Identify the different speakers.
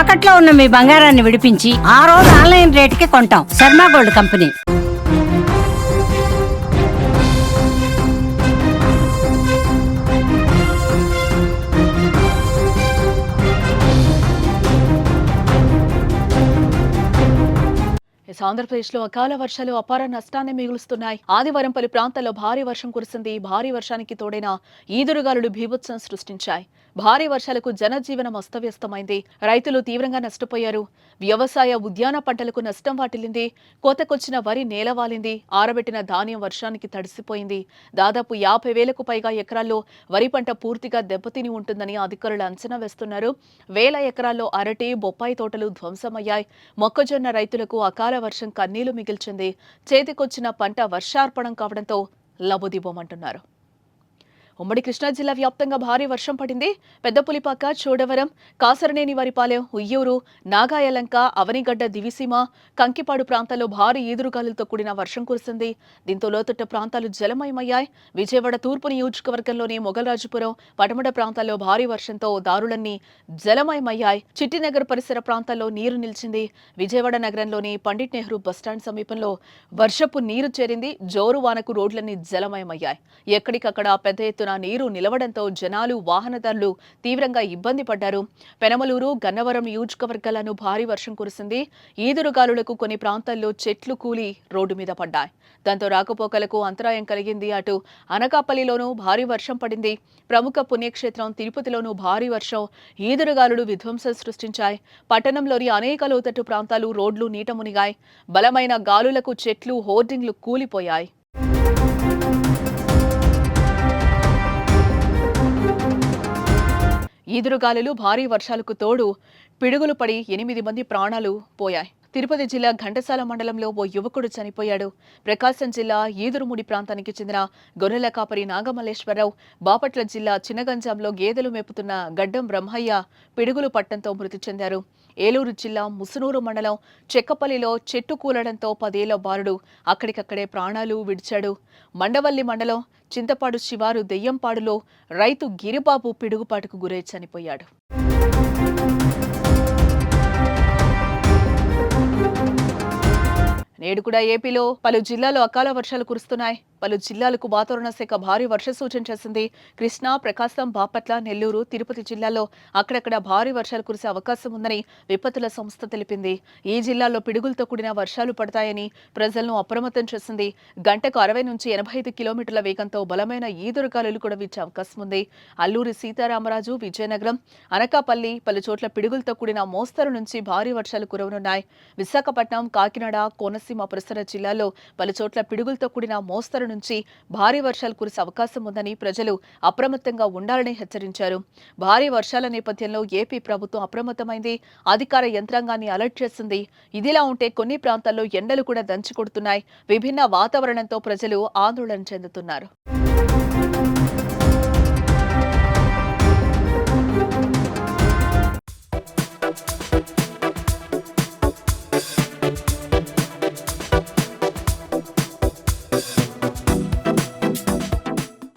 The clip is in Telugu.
Speaker 1: తాకట్లో ఉన్న మీ బంగారాన్ని విడిపించి ఆ రోజు ఆన్లైన్ రేటుకి కొంటాం. Sharma gold company.
Speaker 2: ఎస్ ఆంధ్రప్రదేశ్లో అకాల వర్షాలు అపార నష్టాన్ని మిగులుస్తున్నాయి. ఆదివారం పలు ప్రాంతాల్లో భారీ వర్షం కురిసింది. భారీ వర్షానికి తోడైన ఈదురుగాలులు భీభత్సం సృష్టించాయి. భారీ వర్షాలకు జనజీవనం అస్తవ్యస్తమైంది. రైతులు తీవ్రంగా నష్టపోయారు. వ్యవసాయ ఉద్యాన పంటలకు నష్టం వాటిల్లింది. కోతకొచ్చిన వరి నేలవాలింది ఆరబెట్టిన ధాన్యం వర్షానికి తడిసిపోయింది. దాదాపు యాభై వేలకు పైగా ఎకరాల్లో వరి పంట పూర్తిగా దెబ్బతిని ఉంటుందని అధికారులు అంచనా వేస్తున్నారు. వేల ఎకరాల్లో అరటి బొప్పాయి తోటలు ధ్వంసమయ్యాయి. మొక్కజొన్న రైతులకు అకాల వర్షం కన్నీళ్ళు మిగిల్చింది. చేతికొచ్చిన పంట వర్షార్పణం కావడంతో లబుదిబోమంటున్నారు ఉమ్మడి కృష్ణా జిల్లా వ్యాప్తంగా భారీ వర్షం పడింది. పెద్దపులిపాక చోడవరం కాసరనేని వరిపాలెం ఉయ్యూరు నాగాయలంక అవనిగడ్డ దివిసీమ కంకిపాడు ప్రాంతాల్లో భారీ ఈదురుగాలులతో కూడిన వర్షం కురిసింది. దీంతో లోతట్ట ప్రాంతాలు జలమయమయ్యాయి. విజయవాడ తూర్పు నియోజకవర్గంలోని మొగలరాజుపురం పటమడ ప్రాంతాల్లో భారీ వర్షంతో దారులన్నీ జలమయమయ్యాయి. చిట్టినగర్ పరిసర ప్రాంతాల్లో నీరు నిలిచింది. విజయవాడ నగరంలోని పండిట్ నెహ్రూ బస్టాండ్ సమీపంలో వర్షపు నీరు చేరింది. జోరు వానకు రోడ్లన్నీ జలమయమయ్యాయి. ఎక్కడికక్కడ పెద్ద ఎత్తున నీరు నిలవడంతో జనాలు వాహనదారులు తీవ్రంగా ఇబ్బంది పడ్డారు. పెనమలూరు గన్నవరం నియోజకవర్గాలను భారీ వర్షం కురిసింది. ఈదురుగాలులకు కొన్ని ప్రాంతాల్లో చెట్లు కూలి రోడ్డు మీద పడ్డాయి. దాంతో రాకపోకలకు అంతరాయం కలిగింది. అటు అనకాపల్లిలోనూ భారీ వర్షం పడింది. ప్రముఖ పుణ్యక్షేత్రం తిరుపతిలోనూ భారీ వర్షం ఈదురుగాలులు విధ్వంసం సృష్టించాయి. పట్టణంలోని అనేక లోతట్టు ప్రాంతాలు రోడ్లు నీట మునిగాయి. బలమైన గాలులకు చెట్లు హోర్డింగ్లు కూలిపోయాయి. ఈదురుగాలులు భారీ వర్షాలకు తోడు పిడుగులు పడి ఎనిమిది మంది ప్రాణాలు పోయాయి. తిరుపతి జిల్లా ఘంటసాల మండలంలో ఓ యువకుడు చనిపోయాడు. ప్రకాశం జిల్లా ఈదురుముడి ప్రాంతానికి చెందిన గొర్రెల కాపరి నాగమల్లేశ్వరరావు బాపట్ల జిల్లా చినగంజాంలో గేదెలు మేపుతున్న గడ్డం బ్రహ్మయ్య పిడుగులు పట్టంతో మృతి చెందారు. ఏలూరు జిల్లా ముసునూరు మండలం చెక్కపల్లిలో చెట్టు కూలడంతో పదేళ్ళ బాలుడు అక్కడికక్కడే ప్రాణాలు విడిచాడు. మండవల్లి మండలం చింతపాడు శివారు దెయ్యంపాడులో రైతు గిరిబాబు పిడుగుపాటుకు గురై చనిపోయాడు. నేడు కూడా ఏపీలో పలు జిల్లాల్లో అకాల వర్షాలు కురుస్తున్నాయి. పలు జిల్లాలకు వాతావరణ శాఖ భారీ వర్ష సూచన చేసింది. కృష్ణా ప్రకాశం బాపట్ల నెల్లూరు తిరుపతి జిల్లాల్లో అక్కడక్కడ భారీ వర్షాలు కురిసే అవకాశం ఉందని విపత్తుల సంస్థ తెలిపింది. ఈ జిల్లాల్లో పిడుగులతో కూడిన వర్షాలు పడతాయని ప్రజలను అప్రమత్తం చేసింది. గంటకు అరవై నుంచి ఎనభై ఐదు కిలోమీటర్ల వేగంతో బలమైన ఈదురుగాలులు కూడా వీచే అవకాశం ఉంది. అల్లూరి సీతారామరాజు విజయనగరం అనకాపల్లి పలు చోట్ల పిడుగులతో కూడిన మోస్తరు నుంచి భారీ వర్షాలు కురవనున్నాయి. విశాఖపట్నం కాకినాడ కోనసీమ పరిసర జిల్లాలో పలు చోట్ల పిడుగులతో కూడిన మోస్తరు నుంచి భారీ వర్షాలు కురిసే అవకాశం ఉందని ప్రజలు అప్రమత్తంగా ఉండాలని హెచ్చరించారు. భారీ వర్షాల నేపథ్యంలో ఏపీ ప్రభుత్వం అప్రమత్తమైంది అధికార యంత్రాంగాన్ని అలర్ట్ చేసింది. ఇదిలా ఉంటే కొన్ని ప్రాంతాల్లో ఎండలు కూడా దంచి కొడుతున్నాయి. విభిన్న వాతావరణంతో ప్రజలు ఆందోళన చెందుతున్నారు.